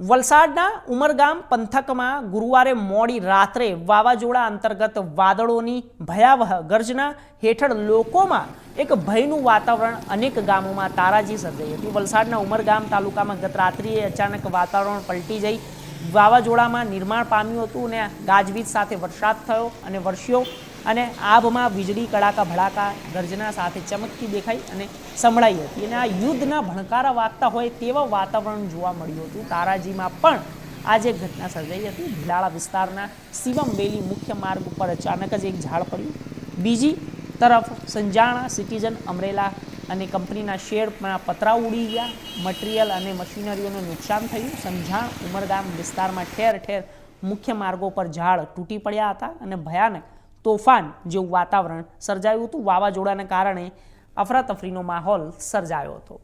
વલસાડના ઉમરગામ પંથકમાં ગુરુવારે મોડી રાત્રે વાવાઝોડા અંતર્ગત વાદળોની ભયાવહ ગર્જના હેઠળ લોકોમાં એક ભયનું વાતાવરણ અનેક ગામોમાં તારાજી સર્જાઈ હતી. વલસાડના ઉમરગામ તાલુકામાં ગત રાત્રિએ અચાનક વાતાવરણ પલટી જઈ. વાવાઝોડામાં નિર્માણ પામ્યું હતું અને ગાજવીજ સાથે વરસાદ થયો અને વરસ્યો અને આભમાં વીજળી, કડાકા, ભડાકા, ગર્જના સાથે ચમકતી દેખાઈ અને સંભળાઈ હતી. અને આ યુદ્ધના ભણકારા વાગતા હોય તેવા વાતાવરણ જોવા મળ્યું હતું. તારાજીમાં પણ આજે ઘટના સર્જાઈ હતી. ભીલાળા વિસ્તારના શિવમ વેલી મુખ્ય માર્ગ ઉપર અચાનક જ એક ઝાડ પડ્યું. બીજી તરફ સંજાણા, સિટીઝન, અમરેલા અને કંપનીના શેરમાં પતરા ઉડી ગયા. મટીરિયલ અને મશીનરીઓનું નુકસાન થયું. સંજાણ, ઉમરગામ વિસ્તારમાં ઠેર ઠેર મુખ્ય માર્ગો પર ઝાડ તૂટી પડ્યા હતા અને ભયાનક તોફાન જેવું વાતાવરણ સર્જાયું હતું. વાવાઝોડાને કારણે અફરાતફરીનો માહોલ સર્જાયો હતો.